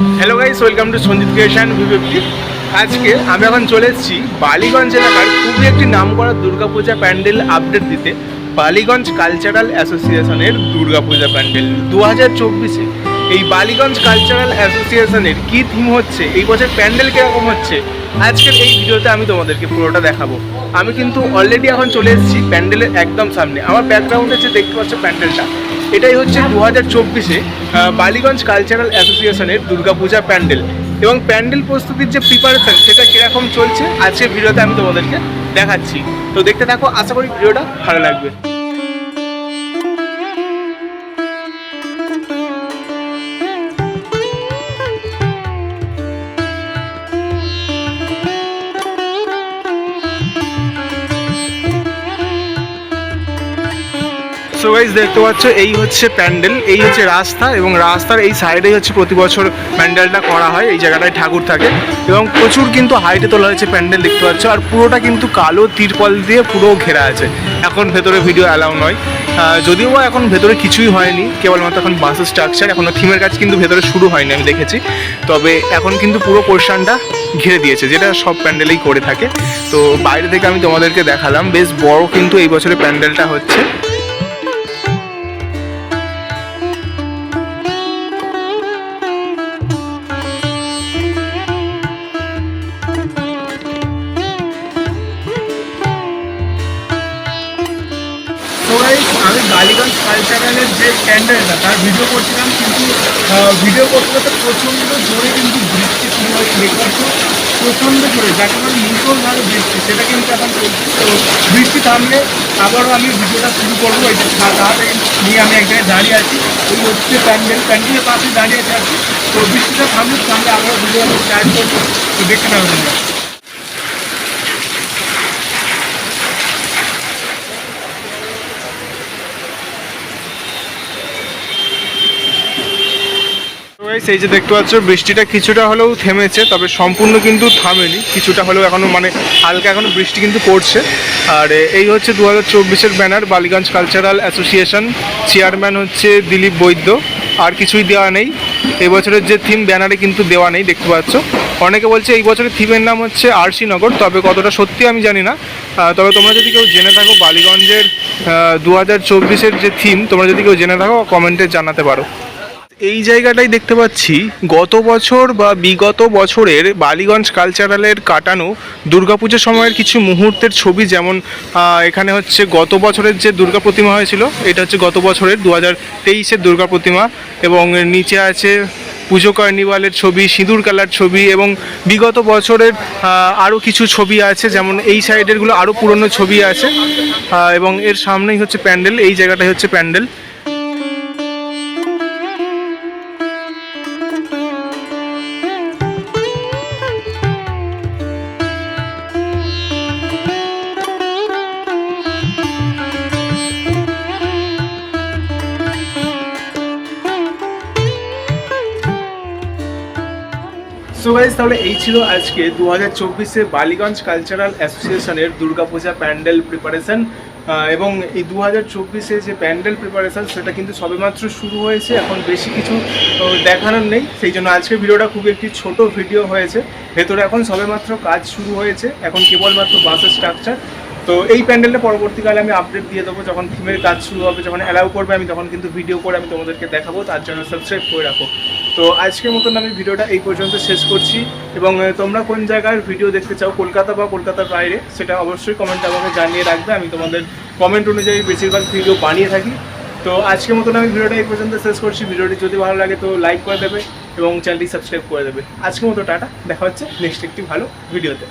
Hello guys welcome to Sanjit creation V V P আজকে আমি এখন চলে এসেছি বালিগঞ্জ এলাকার খুবই একটি নাম করা দুর্গাপূজা প্যান্ডেল আপডেট দিতে, বালিগঞ্জ কালচারাল অ্যাসোসিয়েশনের দুর্গাপূজা প্যান্ডেল দু হাজার চব্বিশে। এই বালিগঞ্জ কালচারাল অ্যাসোসিয়েশনের কী থিম হচ্ছে? এই বছর প্যান্ডেল কীরকম হচ্ছে? আজকের এই ভিডিওতে আমি তোমাদেরকে পুরোটা দেখাবো। আমি কিন্তু অলরেডি এখন চলে এসেছি প্যান্ডেলের একদম সামনে। আমার ব্যাকগ্রাউন্ডে যে দেখতে পাচ্ছ প্যান্ডেলটা। এটাই হচ্ছে দু হাজার চব্বিশে বালিগঞ্জ কালচারাল অ্যাসোসিয়েশনের দুর্গাপূজা প্যান্ডেল। এবং প্যান্ডেল প্রস্তুতির যে প্রিপারেশন সেটা কীরকম চলছে? আজকের ভিডিওতে আমি তোমাদেরকে দেখাচ্ছি। তো দেখতে থাকো, আশা করি ভিডিওটা ভালো লাগবে। গাইজ দেখতে পাচ্ছ, এই হচ্ছে প্যান্ডেল, এই হচ্ছে রাস্তা এবং রাস্তার এই সাইডেই হচ্ছে প্রতি বছর প্যান্ডেলটা করা হয়, এই জায়গাটায় ঠাকুর থাকে এবং প্রচুর কিন্তু হাইটে তোলা হয়েছে প্যান্ডেল দেখতে পাচ্ছ আর পুরোটা কিন্তু কালো তিরপল দিয়ে পুরো ঘেরা আছে। এখন ভেতরে ভিডিও অ্যালাউ নয়। যদিও এখন ভেতরে কিছুই হয়নি, কেবলমাত্র এখন বাসের স্ট্রাকচার এখনও থিমের কাজ কিন্তু ভেতরে শুরু হয়নি আমি দেখেছি। তবে এখন কিন্তু পুরো পোর্শনটা ঘিরে দিয়েছে, যেটা সব প্যান্ডেলেই করে থাকে। তো বাইরে থেকে আমি তোমাদেরকে দেখালাম, বেশ বড় কিন্তু এই বছরে প্যান্ডেলটা হচ্ছে। আমি বালিগঞ্জ কালচারালের যে প্যান্ডেলটা তার ভিডিও করছিলাম, কিন্তু ভিডিও করতে করতে প্রচণ্ড জোরে কিন্তু বৃষ্টি শুরু হয়েছে দেখতে প্রচণ্ড জোরে যাকে মানে মুসলভাবে বৃষ্টি। সেটা কিন্তু এখন চলছে। তো বৃষ্টি থামলে আবারও আমি ভিডিওটা শুরু করব। এই তাড়াতাড়ি নিয়ে আমি এক জায়গায় দাঁড়িয়ে আছি। ওই হচ্ছে প্যান্ডেল। প্যান্ডেলের পাশে দাঁড়িয়ে আছে তো বৃষ্টিটা থামলে থামলে আবারও ভিডিও স্টার্ট করব। তো দেখতে পাবো Guys, এই যে দেখতে পাচ্ছ বৃষ্টিটা কিছুটা হলেও থেমেছে তবে সম্পূর্ণ কিন্তু থামেনি। কিছুটা হলেও এখনও মানে হালকা এখনও বৃষ্টি কিন্তু পড়ছে। আর এই হচ্ছে দু হাজার চব্বিশের banner Ballygunge cultural association. Chairman হচ্ছে দিলীপ বৈদ্য। আর কিছুই দেওয়া নেই। এই বছরের যে থিম ব্যানারে কিন্তু দেওয়া নেই দেখতে পাচ্ছ। অনেকে বলছে এই বছরের থিমের নাম হচ্ছে আরসি নগর তবে কতটা সত্যি আমি জানি না। তবে তোমরা যদি কেউ জেনে থাকো বালিগঞ্জের দু হাজার চব্বিশের যে থিম তোমরা যদি কেউ জেনে থাকো কমেন্টে জানাতে পারো। এই জায়গাটাই দেখতে পাচ্ছি। গত বছর বা বিগত বছরের বালিগঞ্জ কালচারালের কাটানো দুর্গাপুজোর সময়ের কিছু মুহূর্তের ছবি যেমন এখানে হচ্ছে গত বছরের যে দুর্গা প্রতিমা হয়েছিল, এটা হচ্ছে গত বছরের দু হাজার তেইশের দুর্গা প্রতিমা এবং নিচে আছে পুজো কার্নিভালের ছবি, সিঁদুর কালার ছবি এবং বিগত বছরের আরও কিছু ছবি আছে। যেমন এই সাইডেরগুলো আরও পুরনো ছবি আছে। এবং এর সামনেই হচ্ছে প্যান্ডেল। এই জায়গাটাই হচ্ছে প্যান্ডেল। সো গাইজ তাহলে এই ছিল আজকে দু হাজার চব্বিশে বালিগঞ্জ কালচারাল অ্যাসোসিয়েশনের দুর্গাপূজা প্যান্ডেল প্রিপারেশন এবং এই দু হাজার চব্বিশে যে প্যান্ডেল প্রিপারেশান সেটা কিন্তু সবেমাত্র শুরু হয়েছে। এখন বেশি কিছু দেখানোর নেই। সেই জন্য আজকে ভিডিওটা খুব একটি ছোট ভিডিও হয়েছে। ভেতরে এখন সবেমাত্র কাজ শুরু হয়েছে। এখন কেবলমাত্র বাসের স্ট্রাকচার তো এই প্যান্ডেলটা পরবর্তীকালে আমি আপডেট দিয়ে দেবো। যখন থিমের কাজ শুরু হবে, যখন অ্যালাউ করবে, আমি তখন কিন্তু ভিডিও করে আমি তোমাদেরকে দেখাবো। তার জন্য সাবস্ক্রাইব করে রাখো। তো আজকের মতন আমি ভিডিওটা এই পর্যন্ত শেষ করছি এবং তোমরা কোন জায়গার ভিডিও দেখতে চাও, কলকাতা বা কলকাতার বাইরে, সেটা অবশ্যই কমেন্টে আমাকে জানিয়ে রাখবে। আমি তোমাদের কমেন্ট অনুযায়ী বেশিরভাগ ভিডিও বানিয়ে থাকি। তো আজকের মতন আমি ভিডিওটা এই পর্যন্ত শেষ করছি। ভিডিওটি যদি ভালো লাগে তো লাইক করে দেবে এবং চ্যানেলটি সাবস্ক্রাইব করে দেবে। আজকের মতো টাটা। দেখা হচ্ছে নেক্সট একটি ভালো ভিডিওতে